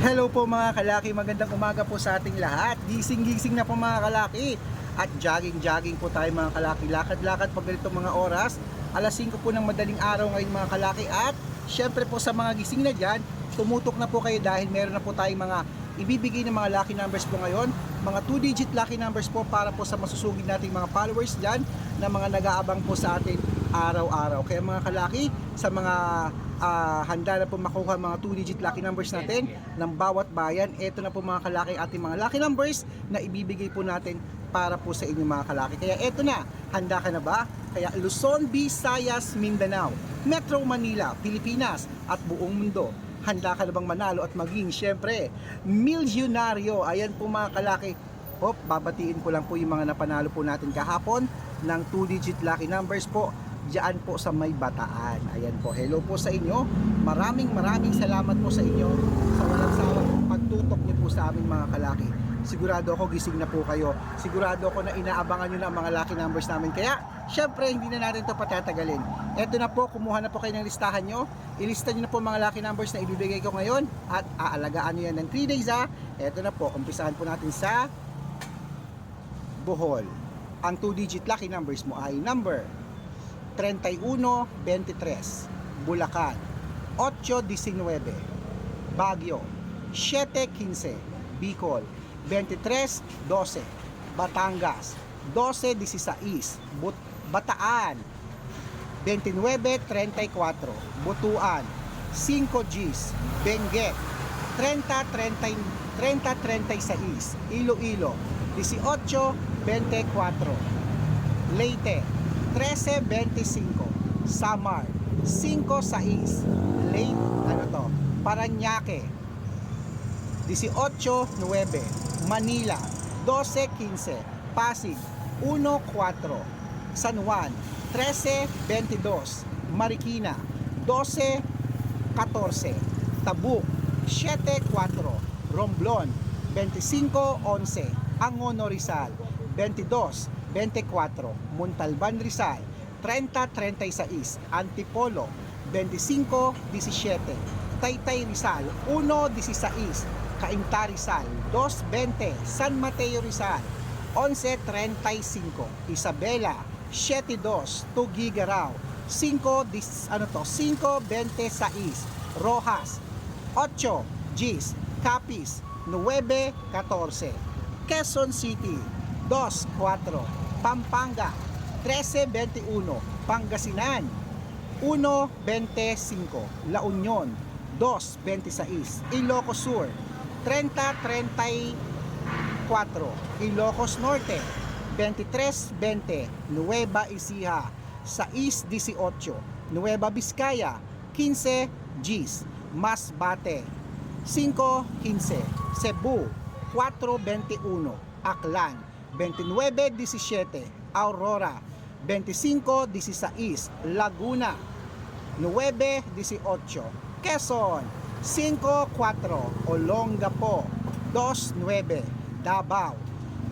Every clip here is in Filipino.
Hello po mga kalaki, magandang umaga po sa ating lahat. Gising-gising na po mga kalaki. At jogging-jogging po tayo mga kalaki. Lakad-lakad pag ganito mga oras. Alas 5 po ng madaling araw ngayon mga kalaki. At syempre po sa mga gising na dyan, tumutok na po kayo dahil meron na po tayong mga ibibigay ng mga lucky numbers po ngayon. Mga 2-digit lucky numbers po para po sa masusugid nating mga followers dyan na mga nag-aabang po sa atin araw-araw. Kaya mga kalaki, sa mga ah, handa na po makuha mga 2-digit lucky numbers natin ng bawat bayan, ito na po mga kalaki ating mga lucky numbers na ibibigay po natin para po sa inyo mga kalaki. Kaya ito na, handa ka na ba? Kaya Luzon, Visayas, Mindanao, Metro Manila, Pilipinas at buong mundo. Handa ka na bang manalo at maging syempre milyonaryo? Ayan po mga kalaki. Hop, babatiin ko lang po yung mga napanalo po natin kahapon ng 2-digit lucky numbers po diyan po sa may bataan. Ayan po. Hello po sa inyo. Maraming maraming salamat po sa inyo sa walang sawang pagtutok niyo po sa aming mga kalaki. Sigurado ako gising na po kayo. Sigurado ako na inaabangan nyo na ang mga lucky numbers namin. Kaya, syempre, hindi na natin to patatagalin. Eto na po, kumuha na po kayo ng listahan nyo. Ilista nyo na po mga lucky numbers na ibibigay ko ngayon. At aalagaan nyo yan ng 3 days ha. Eto na po, umpisahan po natin sa Bohol. Ang 2-digit lucky numbers mo ay number 31-23 Bulacan 8-19 Baguio 7-15 Bicol 23-12 Batangas 12-16 But Bataan 29-34 Butuan 5 Gs Benguet 30-30 30-36 Iloilo 18-24 Leyte 13.25 Samar. 5.6 Late ano to? Paranaque. 18.9 Manila. 12.15 Pasig. 1.4 San Juan. 13.22 Marikina. 12.14 Tabuk. 7.4 Romblon. 25.11 Angono Rizal 22.24 Montalban Rizal. 30.36 Antipolo. 25.17 Taytay Rizal. 1.16 Cainta Rizal. 2.20 San Mateo Rizal. 11.35 Isabela. 7.2 Tugigaraw. 5 dis, ano to? 5.26 Rojas. 8 Gis Capiz. 9.14 Quezon City 2.4 Pampanga 13.21 Pangasinan 1.25 La Union 2.26 Ilocos Sur 30.34 Ilocos Norte 23.20 Nueva Ecija 6.18 Nueva Vizcaya 15 Gs Masbate 5.15 Cebu 4.21 Aklan 29.17 Aurora. 25.16 Laguna. 9.18 Quezon. 5.4 Olongapo. 2.9 Davao.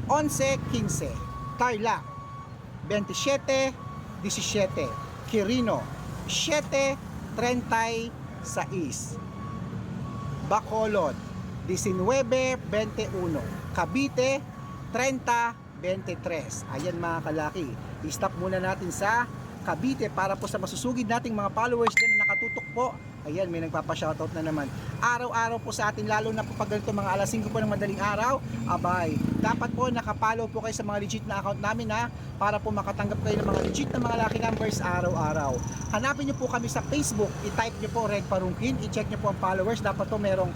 11.15 Tarlac. 27.17 Quirino. 7.36 Bacolod. 19.21 Cavite 30.23 Ayan mga kalaki. I-stop muna natin sa Cavite para po sa masusugid nating mga followers din na nakatutok po Ayan, may nagpapa-shoutout na naman. Araw-araw po sa atin, lalo na po pag ganito mga alas 5 po ng madaling araw, abay, dapat po nakapalo po kayo sa mga legit na account namin ha, para po makatanggap kayo ng mga legit na mga lucky numbers araw-araw. Hanapin nyo po kami sa Facebook, i-type nyo po Red Parungkin, i-check nyo po ang followers, dapat po merong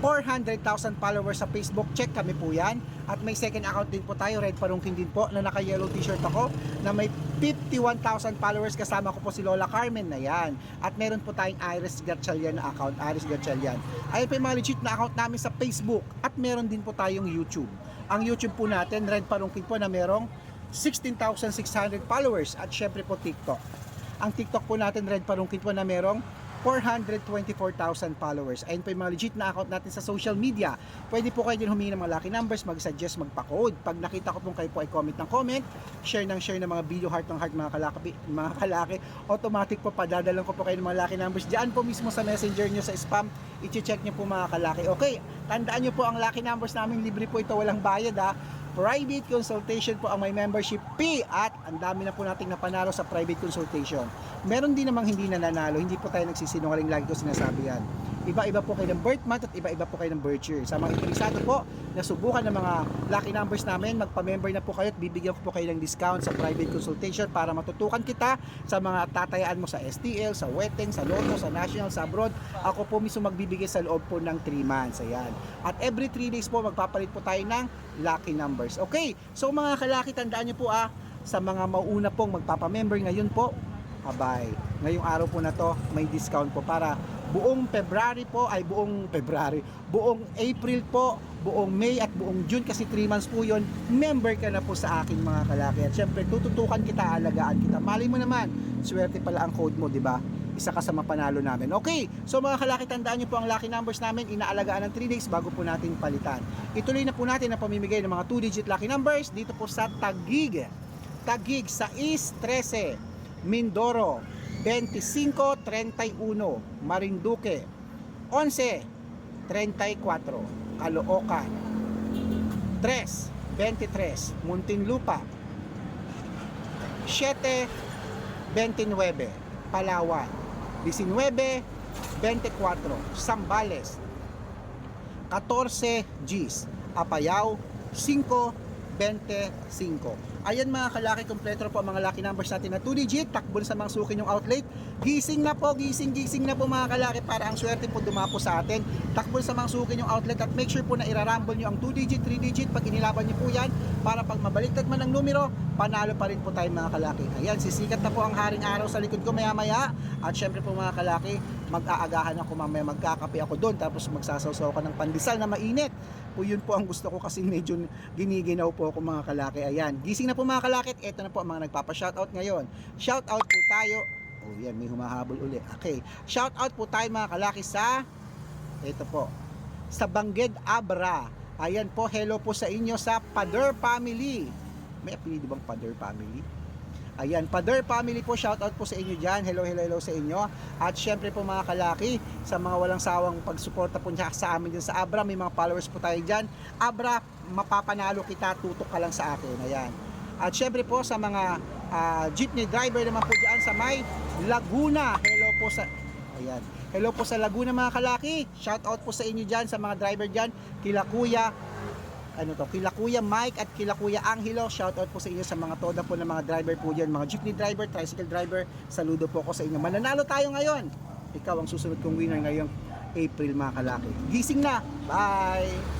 400,000 followers sa Facebook. Check kami po yan. At may second account din po tayo, Red Parungkin din po, na naka-yellow t-shirt ako, na may 51,000 followers. Kasama ko po si Lola Carmen na yan. At meron po tayong Iris Gatchalian na account, Iris Gatchalian. Ayun po yung mga legit na account namin sa Facebook. At meron din po tayong YouTube. Ang YouTube po natin, Red Parungkin po, na merong 16,600 followers. At syempre po TikTok. Ang TikTok po natin, Red Parungkin po, na merong 424,000 followers. Ayun po yung mga legit na account natin sa social media. Pwede po kayo din humingi ng mga lucky numbers, mag-suggest, magpa-code. Pag nakita ko pong kayo po ay comment ng comment, share ng share ng mga video, heart ng heart, mga kalaki, mga kalaki, automatic po padadalan ko po kayo ng mga lucky numbers. Diyan po mismo sa messenger nyo sa spam, i-check nyo po mga kalaki. Okay, tandaan nyo po ang lucky numbers namin, libre po ito, walang bayad ha. Private consultation po ang may membership fee at ang dami na po nating napanalo sa private consultation. Meron din namang hindi nananalo, hindi po tayo nagsisinungaling lagi ko sinasabi yan. Iba-iba po kayo ng birth month at iba-iba po kayo ng birth year. Sa mga interesado po na subukan ng mga lucky numbers namin, magpa-member na po kayo at bibigyan ko po kayo ng discount sa private consultation para matutukan kita sa mga tatayaan mo sa STL, sa wedding, sa loto, sa national, sa abroad. Ako po mismo magbibigay sa loob po ng 3 months. Ayan. At every 3 days po magpapalit po tayo ng lucky numbers. Okay, so mga kalaki, tandaan nyo po ah, sa mga mauna pong magpapamember ngayon po, abay, ngayong araw po na to, may discount po para buong February po, ay buong February, buong April po, buong May at buong June kasi 3 months po yon member ka na po sa akin mga kalaki. At syempre, tututukan kita, alagaan kita. Mali mo naman, swerte pala ang code mo, di ba? isa ka sa mapanalo namin. Okay, so mga kalaki, tandaan nyo po ang lucky numbers namin, inaalagaan ng 3 days bago po natin palitan. Ituloy na po natin ang pamimigay ng mga 2-digit lucky numbers dito po sa Tagig. Tagig sa East 13, Mindoro, 25-31, Marinduque, 11-34, Caloocan, 3-23, Muntinlupa, 7-29, Palawan, 19-24, Sambales, 14 Gs, Apayao, 5-25. Ayan mga kalaki, kompleto po ang mga lucky numbers natin na 2 digit, takbo sa mga suki yung outlet. Gising na po, gising, gising na po mga kalaki para ang swerte po dumapo sa atin. Takbo sa mga suki yung outlet at make sure po na irarambol nyo ang 2 digit, 3 digit pag inilaban nyo po yan para pag mabaliktad man ang numero, panalo pa rin po tayo mga kalaki. Ayan, sisikat na po ang haring araw sa likod ko maya maya at syempre po mga kalaki, mag-aagahan ako mamaya, magkakape ako doon tapos magsasawsaw ka ng pandesal na mainit. Po yun po ang gusto ko kasi medyo giniginaw po ako mga kalaki. Ayan, gising na po mga kalakit. Ito na po ang mga nagpapa-shoutout ngayon. Shoutout po tayo. Oh, yan, may humahabol uli. Okay. Shoutout po tayo mga kalaki sa ito po. Sa Bangged Abra. Ayan po, hello po sa inyo sa Pader Family. May apelido bang Pader Family? Ayan, Pader Family po, shoutout po sa inyo dyan. Hello, hello, hello sa inyo. At syempre po mga kalaki, sa mga walang sawang pagsuporta po niya sa amin dyan sa Abra, may mga followers po tayo dyan. Abra, mapapanalo kita, tutok ka lang sa akin. Ayan. At syempre po sa mga ah, jeepney driver naman po dyan sa may Laguna. Hello po sa... Ayan. Hello po sa Laguna mga kalaki. Shoutout po sa inyo dyan, sa mga driver dyan. Kila Kuya, ano to, kila Kuya Mike at kila Kuya Angelo, shoutout po sa inyo sa mga toda po ng mga driver po dyan, mga jeepney driver, tricycle driver, saludo po ako sa inyo. Mananalo tayo ngayon. Ikaw ang susunod kong winner ngayong April mga kalaki. Gising na. Bye!